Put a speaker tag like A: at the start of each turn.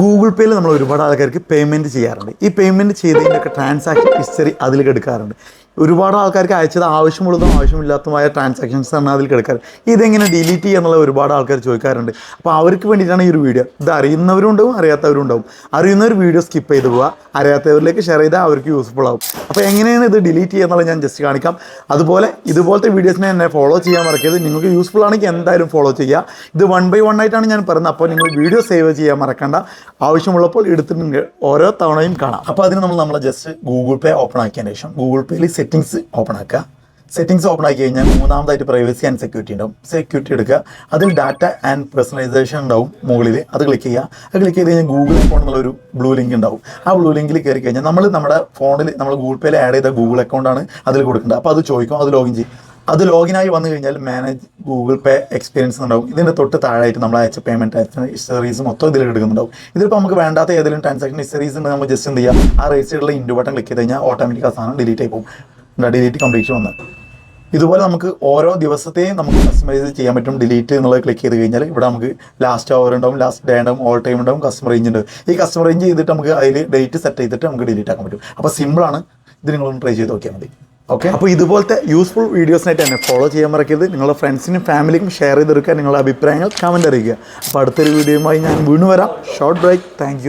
A: Google പേയിൽ നമ്മൾ ഒരുപാട് ആൾക്കാർക്ക് പേയ്മെന്റ് ചെയ്യാറുണ്ട്. ഈ പേയ്മെന്റ് ചെയ്തതിന്റെയൊക്കെ ട്രാൻസാക്ഷൻ ഹിസ്റ്ററി അതിലേക്ക് എടുക്കാറുണ്ട് ഒരുപാട് ആൾക്കാർക്ക് അയച്ചത് ആവശ്യമുള്ളതും ആവശ്യമില്ലാത്തതുമായ ട്രാൻസാക്ഷൻസ് ആണ് അതിൽ കിടക്കാറ്. ഇതെങ്ങനെ ഡിലീറ്റ് ചെയ്യുക എന്നുള്ള ഒരുപാട് ആൾക്കാർ ചോദിക്കാറുണ്ട്. അപ്പോൾ അവർക്ക് വേണ്ടിയിട്ടാണ് ഈ ഒരു വീഡിയോ ഇത് അറിയുന്നവരും ഉണ്ടാവും അറിയാത്തവരും ഉണ്ടാവും അറിയുന്നവർ വീഡിയോ സ്കിപ്പ് ചെയ്ത് പോവുക. അറിയാത്തവരിലേക്ക് ഷെയർ ചെയ്താൽ അവർക്ക് യൂസ്ഫുൾ ആവും. അപ്പോൾ എങ്ങനെയാണ് ഇത് ഡിലീറ്റ് ചെയ്യുക എന്നുള്ളത് ഞാൻ ജസ്റ്റ് കാണിക്കാം. അതുപോലെ ഇതുപോലത്തെ വീഡിയോസിനെ എന്നെ ഫോളോ ചെയ്യാൻ മറക്കരുത്. നിങ്ങൾക്ക് യൂസ്ഫുൾ ആണെങ്കിൽ എന്തായാലും ഫോളോ ചെയ്യുക. ഇത് വൺ ബൈ വൺ ആയിട്ടാണ് ഞാൻ പറയുന്നത് അപ്പോൾ നിങ്ങൾ വീഡിയോ സേവ് ചെയ്യാൻ മറക്കണ്ട. ആവശ്യമുള്ളപ്പോൾ എടുത്തിട്ടുണ്ട് ഓരോ തവണയും കാണാം. അപ്പോൾ അതിന് നമ്മൾ നമ്മളെ ജസ്റ്റ് ഗൂഗിൾ പേ ഓപ്പൺ ആക്കിയതിന് ശേഷം ഗൂഗിൾ പേയിൽ സെറ്റിങ്സ് ഓപ്പൺ ആക്കുക. സെറ്റിങ്സ് ഓപ്പൺ ആക്കി കഴിഞ്ഞാൽ മൂന്നാമതായിട്ട് പ്രൈവസി ആൻഡ് സെക്യൂരിറ്റി ഉണ്ടാവും. സെക്യൂരിറ്റി എടുക്കുക. അതിൽ ഡാറ്റ ആൻഡ് പേഴ്സണലൈസേഷൻ ഉണ്ടാവും മുകളിൽ. അത് ക്ലിക്ക് ചെയ്യുക. അത് ക്ലിക്ക് ചെയ്ത് കഴിഞ്ഞാൽ ഗൂഗിൾ ഫോൺ എന്നുള്ളൊരു ബ്ലൂ ലിങ്ക് ഉണ്ടാവും. ആ ബ്ലൂ ലിങ്കിൽ കയറി കഴിഞ്ഞാൽ നമ്മൾ നമ്മുടെ ഫോണിൽ നമ്മൾ ഗൂഗിൾ പേയിൽ ആഡ് ചെയ്ത ഗൂഗിൾ അക്കൗണ്ട് ആണ് അതിൽ കൊടുക്കേണ്ടത്. അപ്പോൾ അത് ചോദിക്കും അത് ലോഗിൻ ചെയ്യും. അത് ലോഗിൻ ആയി വന്നു കഴിഞ്ഞാൽ മാനേജ് ഗൂഗിൾ പേ എക്സ്പീരിയൻസ് ഉണ്ടാവും. ഇതിന്റെ തൊട്ട് താഴായിട്ട് നമ്മൾ അയച്ച പേയ്മെന്റ് ഹിസ്റ്ററീസ് മൊത്തം ഇതിൽ എടുക്കുന്നുണ്ടാവും. ഇതിലിപ്പോൾ നമുക്ക് വേണ്ടാത്ത ഏതെങ്കിലും ട്രാൻസാക്ഷൻ ഹിസ്റ്ററീസ് ഉണ്ട് നമ്മൾ ജസ്റ്റ് എന്ത് ചെയ്യുക? ആ രജിസ്റ്ററിലുള്ള ഇൻഡു ബട്ടൺ ക്ലിക്ക് ചെയ്ത് കഴിഞ്ഞാൽ ഓട്ടോമാറ്റിക് ആ സാധനം ഡിലീറ്റ് ആയി പോകും. ഡിലീറ്റ് കംപ്ലീറ്റ് വന്ന്. ഇതുപോലെ നമുക്ക് ഓരോ ദിവസത്തെയും നമുക്ക് കസ്റ്റമൈസ് ചെയ്യാൻ പറ്റും. ഡിലീറ്റ് എന്നുള്ളത് ക്ലിക്ക് ചെയ്ത് കഴിഞ്ഞാൽ ഇവിടെ നമുക്ക് ലാസ്റ്റ് അവർ ഉണ്ടാവും ലാസ്റ്റ് ഡേ ഉണ്ടാവും ഓൾ ടൈം ഉണ്ടാവും കസ്റ്റമർ റേഞ്ച് ഉണ്ട്. ഈ കസ്റ്റമർ റേഞ്ച് ചെയ്തിട്ട് നമുക്ക് അതിൽ ഡേറ്റ് സെറ്റ് ചെയ്തിട്ട് നമുക്ക് ഡിലീറ്റ് ആക്കാൻ പറ്റും. അപ്പോൾ സിമ്പിളാണ് ഇത് നിങ്ങളൊന്ന് ട്രൈ ചെയ്ത് നോക്കിയാൽ മതി. ഓക്കെ അപ്പോൾ ഇതുപോലത്തെ യൂസ്ഫുൾ വീഡിയോസിനായിട്ട് തന്നെ ഫോളോ ചെയ്യാൻ മറക്കരുത്. നിങ്ങളുടെ ഫ്രണ്ട്സിനും ഫാമിലിക്കും ഷെയർ ചെയ്തെടുക്കുക നിങ്ങളുടെ അഭിപ്രായങ്ങൾ കമന്റ് അറിയിക്കുക. അപ്പോൾ അടുത്തൊരു വീഡിയോയുമായി ഞാൻ വീണ്ടും വരാം. Short break thank